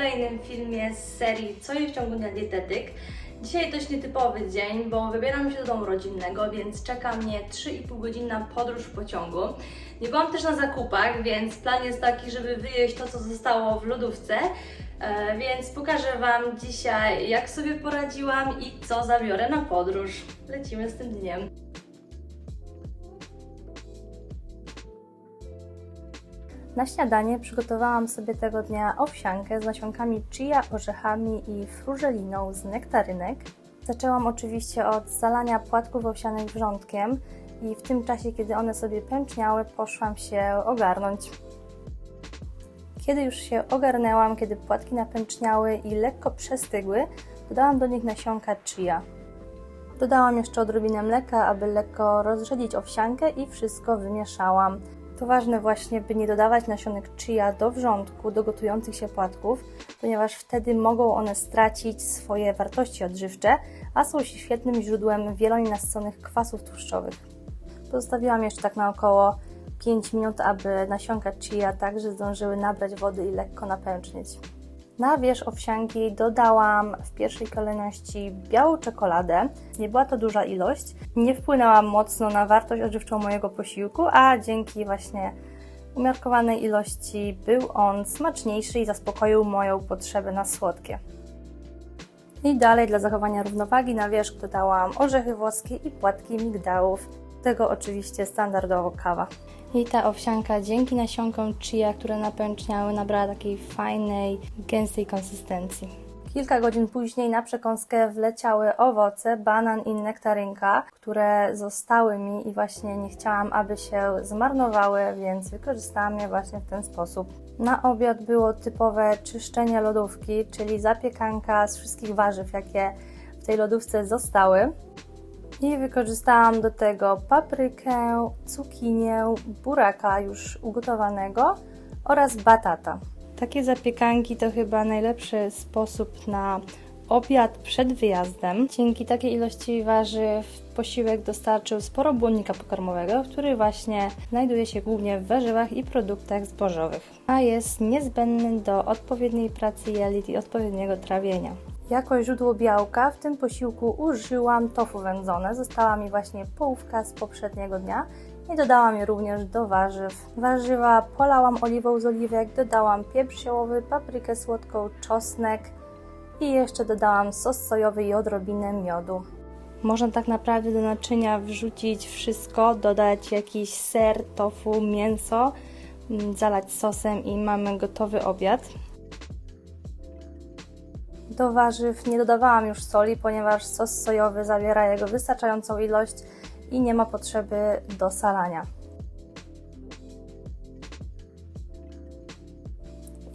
kolejnym filmie z serii Co je w ciągu dnia dietetyk. Dzisiaj dość nietypowy dzień, bo wybieram się do domu rodzinnego, więc czeka mnie 3,5 godzinna podróż w pociągu. Nie byłam też na zakupach, więc plan jest taki, żeby wyjeść to, co zostało w lodówce. E, Więc pokażę Wam dzisiaj, jak sobie poradziłam i co zabiorę na podróż. Lecimy z tym dniem. Na śniadanie przygotowałam sobie tego dnia owsiankę z nasionkami chia, orzechami i frużeliną z nektarynek. Zaczęłam oczywiście od zalania płatków owsianych wrzątkiem i w tym czasie, kiedy one sobie pęczniały, poszłam się ogarnąć. Kiedy już się ogarnęłam, kiedy płatki napęczniały i lekko przestygły, dodałam do nich nasionka chia. Dodałam jeszcze odrobinę mleka, aby lekko rozrzedzić owsiankę i wszystko wymieszałam. To ważne właśnie, by nie dodawać nasionek chia do wrzątku, do gotujących się płatków, ponieważ wtedy mogą one stracić swoje wartości odżywcze, a są świetnym źródłem wielonienasyconych kwasów tłuszczowych. Pozostawiłam jeszcze tak na około 5 minut, aby nasionka chia także zdążyły nabrać wody i lekko napęcznieć. Na wierzch owsianki dodałam w pierwszej kolejności białą czekoladę. Nie była to duża ilość, nie wpłynęła mocno na wartość odżywczą mojego posiłku, a dzięki właśnie umiarkowanej ilości był on smaczniejszy i zaspokoił moją potrzebę na słodkie. I dalej dla zachowania równowagi na wierzch dodałam orzechy włoskie i płatki migdałów. Tego oczywiście standardowo kawa. I ta owsianka dzięki nasionkom chia, które napęczniały, nabrała takiej fajnej, gęstej konsystencji. Kilka godzin później na przekąskę wleciały owoce, banan i nektarynka, które zostały mi i właśnie nie chciałam, aby się zmarnowały, więc wykorzystałam je właśnie w ten sposób. Na obiad było typowe czyszczenie lodówki, czyli zapiekanka z wszystkich warzyw, jakie w tej lodówce zostały. I wykorzystałam do tego paprykę, cukinię, buraka już ugotowanego oraz batata. Takie zapiekanki to chyba najlepszy sposób na obiad przed wyjazdem. Dzięki takiej ilości warzyw posiłek dostarczył sporo błonnika pokarmowego, który właśnie znajduje się głównie w warzywach i produktach zbożowych, a jest niezbędny do odpowiedniej pracy jelit i odpowiedniego trawienia. Jako źródło białka w tym posiłku użyłam tofu wędzone. Została mi właśnie połówka z poprzedniego dnia i dodałam je również do warzyw. Warzywa polałam oliwą z oliwek, dodałam pieprz ziołowy, paprykę słodką, czosnek i jeszcze dodałam sos sojowy i odrobinę miodu. Można tak naprawdę do naczynia wrzucić wszystko, dodać jakiś ser, tofu, mięso, zalać sosem i mamy gotowy obiad. Do warzyw nie dodawałam już soli, ponieważ sos sojowy zawiera jego wystarczającą ilość i nie ma potrzeby dosalania.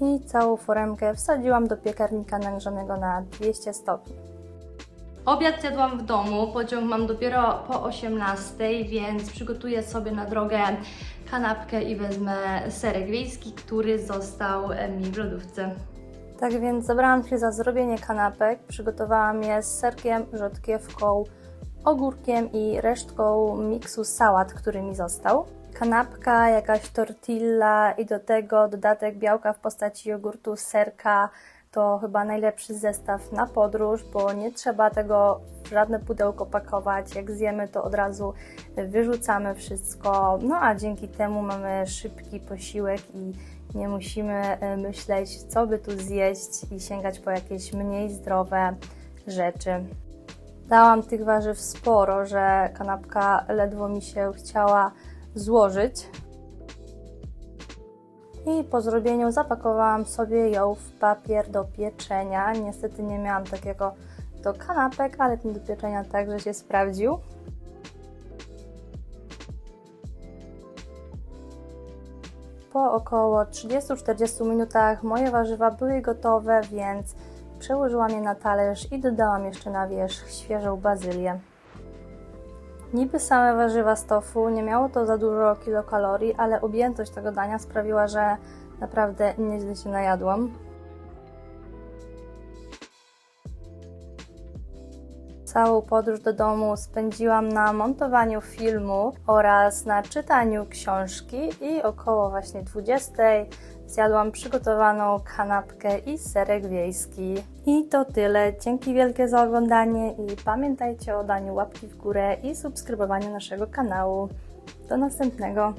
I całą foremkę wsadziłam do piekarnika nagrzanego na 200 stopni. Obiad jadłam w domu, pociąg mam dopiero po 18, więc przygotuję sobie na drogę kanapkę i wezmę serek wiejski, który został mi w lodówce. Tak więc zabrałam się za zrobienie kanapek. Przygotowałam je z serkiem, rzodkiewką, ogórkiem i resztką miksu sałat, który mi został. Kanapka, jakaś tortilla i do tego dodatek białka w postaci jogurtu, serka. To chyba najlepszy zestaw na podróż, bo nie trzeba tego w żadne pudełko pakować. Jak zjemy, to od razu wyrzucamy wszystko. No a dzięki temu mamy szybki posiłek i nie musimy e, myśleć, co by tu zjeść i sięgać po jakieś mniej zdrowe rzeczy. Dałam tych warzyw sporo, że kanapka ledwo mi się chciała złożyć. I po zrobieniu zapakowałam sobie ją w papier do pieczenia. Niestety nie miałam takiego do kanapek, ale ten do pieczenia także się sprawdził. Po około 30-40 minutach moje warzywa były gotowe, więc przełożyłam je na talerz i dodałam jeszcze na wierzch świeżą bazylię. Niby same warzywa z tofu, nie miało to za dużo kilokalorii, ale objętość tego dania sprawiła, że naprawdę nieźle się najadłam. Całą podróż do domu spędziłam na montowaniu filmu oraz na czytaniu książki i około właśnie 20 Zjadłam przygotowaną kanapkę i serek wiejski. I to tyle. Dzięki wielkie za oglądanie i pamiętajcie o daniu łapki w górę i subskrybowaniu naszego kanału. Do następnego.